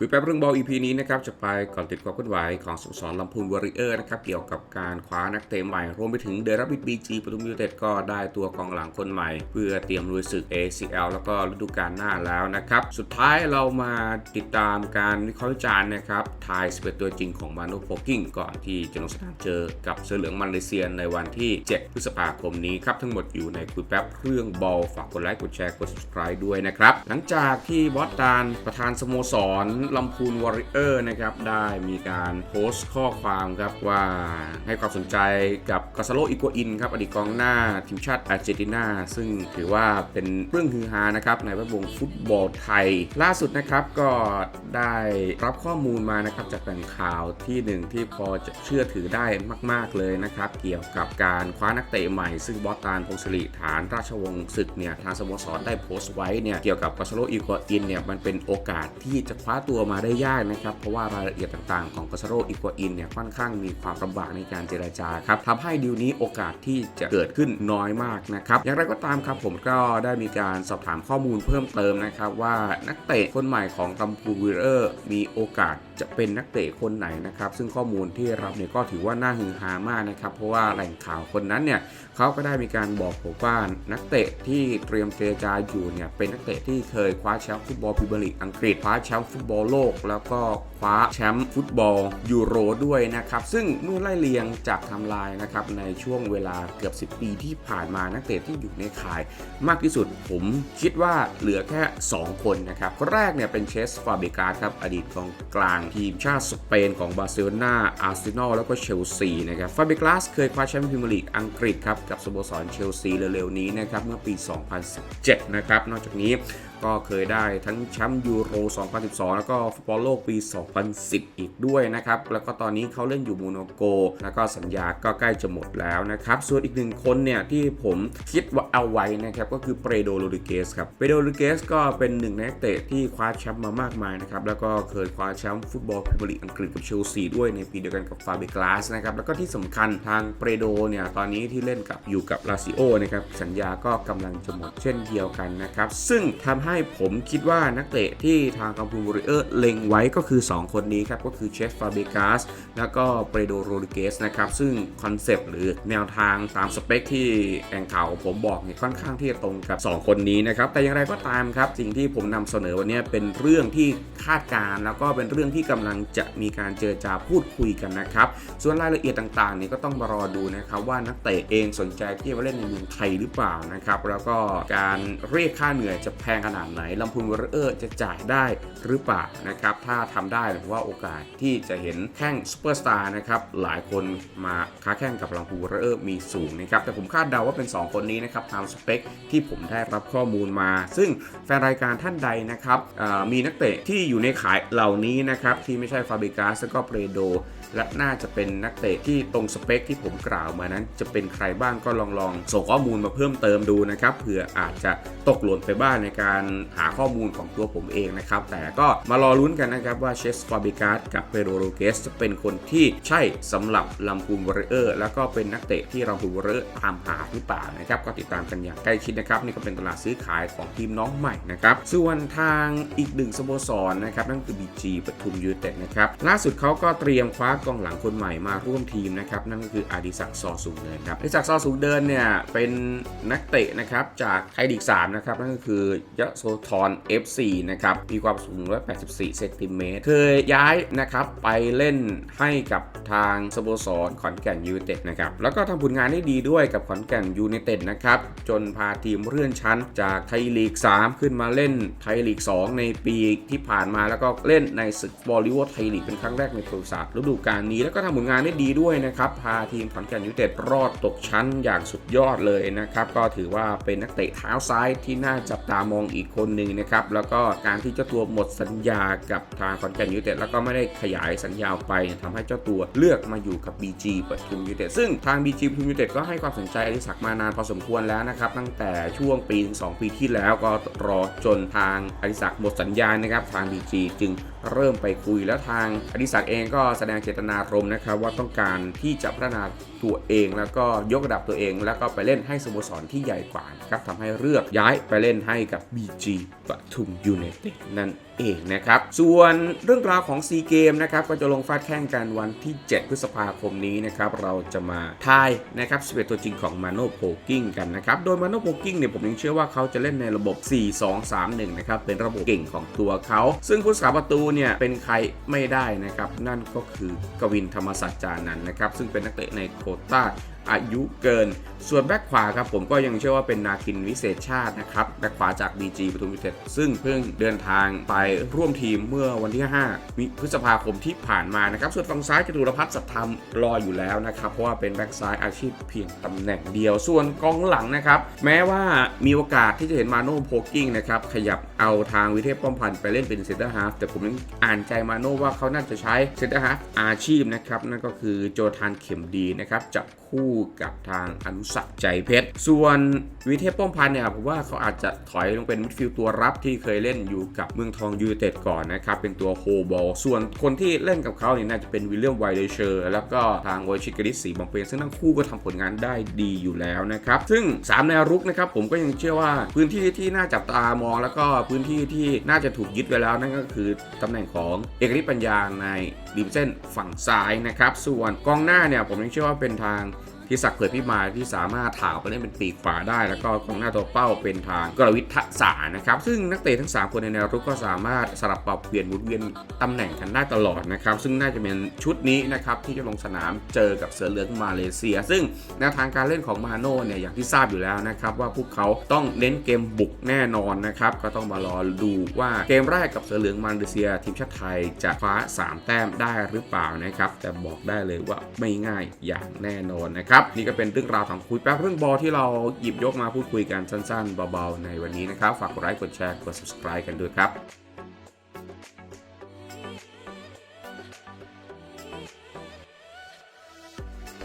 คุยแป๊บเรื่องบอล EP นี้นะครับจะไปก่อนติดความเคลื่อนไหวของสโมสรลำพูนวอริเออร์นะครับเกี่ยวกับการคว้านักเตะใหม่รวมไปถึงเดรับบิดบีจีปทุมยูเต็ดก็ได้ตัวกองหลังคนใหม่ เพื่อเตรียมลุยศึก ACL แล้วก็ฤดูกาลหน้าแล้วนะครับ สุดท้ายเรามาติดตามการวิเคราะห์วิจารณ์นะครับทาย11ตัวจริงของมาโนโพกิ้งก่อนที่จะลงสนามเจอกับเสือเหลืองมาเลเซียในวันที่ 7 พฤษภาคมนี้ครับทั้งหมดอยู่ในคุยแป๊บเรื่องบอลฝากกดไลค์กดแชร์กด subscribe ด้วยนะครับหลังจากที่บอสตานประธานสโมสรลำพูนวอริเออร์นะครับได้มีการโพสต์ข้อความครับว่าให้ความสนใจกับกาซาโลอิโกอินครับอดีตกองหน้าทีมชาติอาร์เจนตินาซึ่งถือว่าเป็นเรื่องฮือฮานะครับในแวดวงฟุตบอลไทย ล่าสุดนะครับก็ได้รับข้อมูลมานะครับจากแหล่งข่าวที่หนึ่งที่พอจะเชื่อถือได้มาก ๆเลยนะครับเกี่ยวกับการคว้านักเตะใหม่ ซึ่งบอสตานพงศริฐานราชวงศ์ศึกเนี่ยทางสโมสรได้โพสต์ไว้เนี่ยเกี่ยวกับกาซาโลอิโกอินเนี่ยมันเป็นโอกาสที่จะคว้าตัววมาได้ยากนะครับ เพราะว่ารายละเอียดต่างๆของกัสโรอิโกอินเนี่ยค่อนข้างมีความลำบากในการเจรจาครับทำให้ดีลนี้โอกาสที่จะเกิดขึ้นน้อยมากนะครับอย่างไรก็ตามครับผมก็ได้มีการสอบถามข้อมูลเพิ่มเติมนะครับว่านักเตะคนใหม่ของกัมพูวิเออร์มีโอกาส จะเป็นนักเตะคนไหนนะครับ ซึ่งข้อมูลที่รับเนี่ยก็ถือว่าน่าฮือฮามากนะครับ เพราะว่าแหล่งข่าวคนนั้นเนี่ยเขาก็ได้มีการบอกผมว่านักเตะที่เตรียมเจรจาอยู่เนี่ยเป็นนักเตะที่เคยคว้าแชมป์ฟุตบอลพรีเมียร์ลีกอังกฤษคว้าแชมป์ฟุตบอลโลก แล้วก็คว้าแชมป์ฟุตบอลยูโรด้วยนะครับ ซึ่งเมื่อไล่เรียงจากทำลายนะครับในช่วงเวลาเกือบ 10 ปีที่ผ่านมานักเตะที่อยู่ในข่ายมากที่สุด ผมคิดว่าเหลือแค่ 2 คนนะครับคนแรกเนี่ยเป็นเชสฟาเบกาครับอดีตกองกลางทีมชาติสเปนของบาร์เซโลนาอาร์เซนอลแล้วก็เชลซีนะครับฟาเบกาสเคยคว้าแชมป์พรีเมียร์ลีกอังกฤษครับกับสโมสรเชลซีเร็วๆนี้นะครับเมื่อปี 2017 นะครับนอกจากนี้ ก็เคยได้ทั้งแชมป์ยูโร 2012 แล้วก็ฟุตบอลโลกปี 2010 อีกด้วยนะครับ แล้วก็ตอนนี้เขาเล่นอยู่โมโนโก แล้วก็สัญญาก็ใกล้จะหมดแล้วนะครับ ส่วนอีกหนึ่งคนเนี่ยที่ผมคิดว่าเอาไว้นะครับ ก็คือเปโดโรดิเกสครับเปโดโรดิเกสก็เป็นหนึ่งนักเตะที่คว้าแชมป์มามากมายนะครับ แล้วก็เคยคว้าแชมป์ฟุตบอลพรีเมียร์ลีกอังกฤษกับเชลซีด้วยในปีเดียวกันกับฟาเบกลาสนะครับ แล้วก็ที่สำคัญทางเปโดเนี่ยตอนนี้ที่เล่นกับอยู่กับลาซิโอนะครับสัญญาก็กำลังจะหมดเช่นเดียวกันนะครับซึ่งทำใให้ผมคิดว่านักเตะที่ทางกัมพูวอริเออร์เล็งไว้ก็คือ 2 คนนี้ครับก็คือเชฟฟาเบกาสแล้วก็เปโดโรดิเกสนะครับซึ่งคอนเซปต์หรือแนวทางตามสเปคที่แองข่าวผมบอกเนี่ยค่อนข้างที่จะตรงกับ 2 คนนี้นะครับแต่อย่างไรก็ตามครับสิ่งที่ผมนำเสนอวันนี้เป็นเรื่องที่คาดการ์แล้วก็เป็นเรื่องที่กำลังจะมีการเจรจาพูดคุยกันนะครับส่วนรายละเอียดต่างๆนี่ก็ต้องมารอดูนะครับว่านักเตะเองสนใจที่จะมาเล่นในเมืองไทยหรือเปล่านะครับแล้วก็การเรียกค่าเหนื่อยจะแพงขนาดไหนลำพูนวอร์เออร์จะจ่ายได้หรือเปล่านะครับ ถ้าทำได้ผมว่าโอกาสที่จะเห็นแข้งซูเปอร์สตาร์นะครับ หลายคนมาค้าแข่งกับลำพูนวอร์เออร์มีสูงนะครับ แต่ผมคาดเดาว่าเป็น 2 คนนี้นะครับตามสเปคที่ผมได้รับข้อมูลมา ซึ่งแฟนรายการท่านใดนะครับมีนักเตะที่อยู่ในขายเหล่านี้นะครับที่ไม่ใช่ฟาเบกาสก็เปรโด และน่าจะเป็นนักเตะที่ตรงสเปคที่ผมกล่าวมานั้น จะเป็นใครบ้างก็ลองลองส่งข้อมูลมาเพิ่มเติมดูนะครับเผื่ออาจจะตกหล่นไปบ้างในการหาข้อมูลของตัวผมเองนะครับ แต่ก็มารอลุ้นกันนะครับว่าเชสฟาบิกาสกับเปโดโรเกสจะเป็นคนที่ใช่สำหรับลำพูนวอร์เออร์แล้วก็เป็นนักเตะที่ลำพูนวอร์เออร์ตามหาหรือเปล่านะครับก็ติดตามกันอย่างใกล้ชิดนะครับนี่ก็เป็นตลาดซื้อขายของทีมน้องใหม่นะครับส่วนทางอีกหนึ่งสโมสรนะครับนั่นคือ BG ปทุมยูเต็ดนะครับล่าสุดเขาก็เตรียมคว้ากองหลังคนใหม่มาร่วมทีมนะครับนั่นก็คืออดิศักดิ์ซอสูงเดินครับอดิศักดิ์ซอสูงเดินเนี่ยเป็นนักเตะนะครับจากไทยลีก3นะครับนั่นก็คือยะโสธร FC นะครับมีความสูง 184 เซนติเมตรเคยย้ายนะครับไปเล่นให้กับทางสโมสรขอนแก่นยูไนเต็ดนะครับแล้วก็ทำผลงานได้ดีด้วยกับขอนแก่นยูไนเต็ดนะครับจนพาทีมเลื่อนชั้นจากไทยลีก 3 ขึ้นมาเล่นไทยลีก 2 ในปีที่ผ่านมาแล้วก็เล่นในศึกบอลลิวอไทยลีกเป็นครั้งแรกในประวัติศาสตร์ฤดูกกาลนี้แล้วก็ทำผลงานได้ดีด้วยนะครับพาทีมขอนแก่นยูเต็ดรอดตกชั้นอย่างสุดยอดเลยนะครับก็ถือว่าเป็นนักเตะเท้าซ้ายที่น่าจับตามองอีกคนหนึ่งนะครับแล้วก็การที่เจ้าตัวหมดสัญญากับทางขอนแก่นยูเต็ดแล้วก็ไม่ได้ขยายสัญญาไปทำให้เจ้าตัวเลือกมาอยู่กับ BG ปทุมยูเต็ดซึ่งทาง BG ปทุมยูเต็ดก็ให้ความสนใจอดิศักดิ์มานานพอสมควรแล้วนะครับตั้งแต่ช่วงปีถึง2ปีที่แล้วก็รอจนทางอดิศักดิ์หมดสัญญานะครับทาง BG จึงเริ่มไปคุยแล้วทางอดิศักดิ์เองก็แสดงเจตนารมณ์นะครับว่าต้องการที่จะพัฒนาตัวเองแล้วก็ยกระดับตัวเอง แล้วก็ไปเล่นให้สโมสรที่ใหญ่กว่านะครับทำให้เลือกย้ายไปเล่นให้กับ BG ปทุมยูไนเต็ดนั่นเองนะครับ ส่วนเรื่องราวของซีเกมนะครับก็จะลงฟาดแข่งกันวันที่ 7 พฤษภาคมนี้นะครับเราจะมาทายนะครับ11ตัวจริงของมาโนโพกิ้งกันนะครับโดยมาโนโพกิ้งเนี่ยผมยังเชื่อว่าเขาจะเล่นในระบบ 4-2-3-1 นะครับเป็นระบบเก่งของตัวเขา ซึ่งผู้สาประตูเนี่ยเป็นใครไม่ได้นะครับ นั่นก็คือกวินธรรมสัจจานันนะครับ ซึ่งเป็นนักเตะในโคต้า อายุเกิน ส่วนแบ็คขวาครับผมก็ยังเชื่อว่าเป็นนาคินวิเศษชาตินะครับแบ็คขวาจาก BG ปทุมยูเต็ดซึ่งเพิ่งเดินทางไปร่วมทีมเมื่อวันที่ 5 มิพฤษภาคมที่ผ่านมานะครับส่วนฝั่งซ้ายจตุรพัฒน์สัตธรรมรออยู่แล้วนะครับเพราะว่าเป็นแบ็คซ้ายอาชีพเพียงตำแหน่งเดียว ส่วนกองหลังนะครับแม้ว่ามีโอกาสที่จะเห็นมาโน่โพกิ้งนะครับขยับเอาทางวิเทพป้อมพันธ์ไปเล่นเป็นเซนเตอร์ฮาฟแต่ผมยังอ่านใจมาโน่ว่าเขาน่าจะใช้เซนเตอร์ฮาฟอาชีพนะครับนั่นก็คือโจทานเข็มดีนะครับจับคู่กับทางอนุสักใจเพชร ส่วนวิเทพป้อมพันธ์เนี่ยผมว่าเขาอาจจะถอยลงเป็นมิดฟิลด์ตัวรับที่เคยเล่นอยู่กับเมืองทองยูเต็ดก่อนนะครับ เป็นตัวโฮบอล ส่วนคนที่เล่นกับเขาเนี่ยน่าจะเป็นวิลเลียมไวเลเชอร์ แล้วก็ทางโวชิกริสสีบางเปนซึ่งทั้งคู่ก็ทำผลงานได้ดีอยู่แล้วนะครับ ซึ่ง 3 แนวรุกนะครับผมก็ยังเชื่อว่าพื้นที่ที่น่าจับตามอง แล้วก็พื้นที่ที่น่าจะถูกยึดไว้แล้วนั่นก็คือตำแหน่งของเอกฤทธิ์ปัญญาในดิวิเซนฝั่งซ้ายนะครับ ส่วนกองหน้าเนี่ยผมยังเชื่อว่าเป็นทางที่ศักดิ์เผยพิมายที่สามารถถาวไปเล่นเป็นปีกขวาได้ แล้วก็กองหน้าตัวเป้าเป็นทางกรวิทย์ทักษานะครับ ซึ่งนักเตะทั้ง 3 คนในแนวรุกก็สามารถสลับปรับเปลี่ยนหมุนเวียนตำแหน่งกันได้ตลอดนะครับ ซึ่งน่าจะเป็นชุดนี้นะครับที่จะลงสนามเจอกับเสือเหลืองมาเลเซีย ซึ่งแนวทางการเล่นของมาโน่เนี่ยอย่างที่ทราบอยู่แล้วนะครับว่าพวกเขาต้องเน้นเกมบุกแน่นอนนะครับก็ต้องมารอดูว่าเกมแรกกับเสือเหลืองมาเลเซีย ทีมชาติไทยจะคว้า 3 แต้มได้หรือเปล่านะครับแต่บอกได้เลยว่าไม่ง่ายอย่างแน่นอนนะครับนะครับนี่ก็เป็นเรื่องราวของคุยแป๊บเรื่องบอลที่เราหยิบยกมาพูดคุยกันสั้นๆเบาๆในวันนี้นะครับ ฝากกดไลค์กดแชร์กด subscribe กันด้วยครับ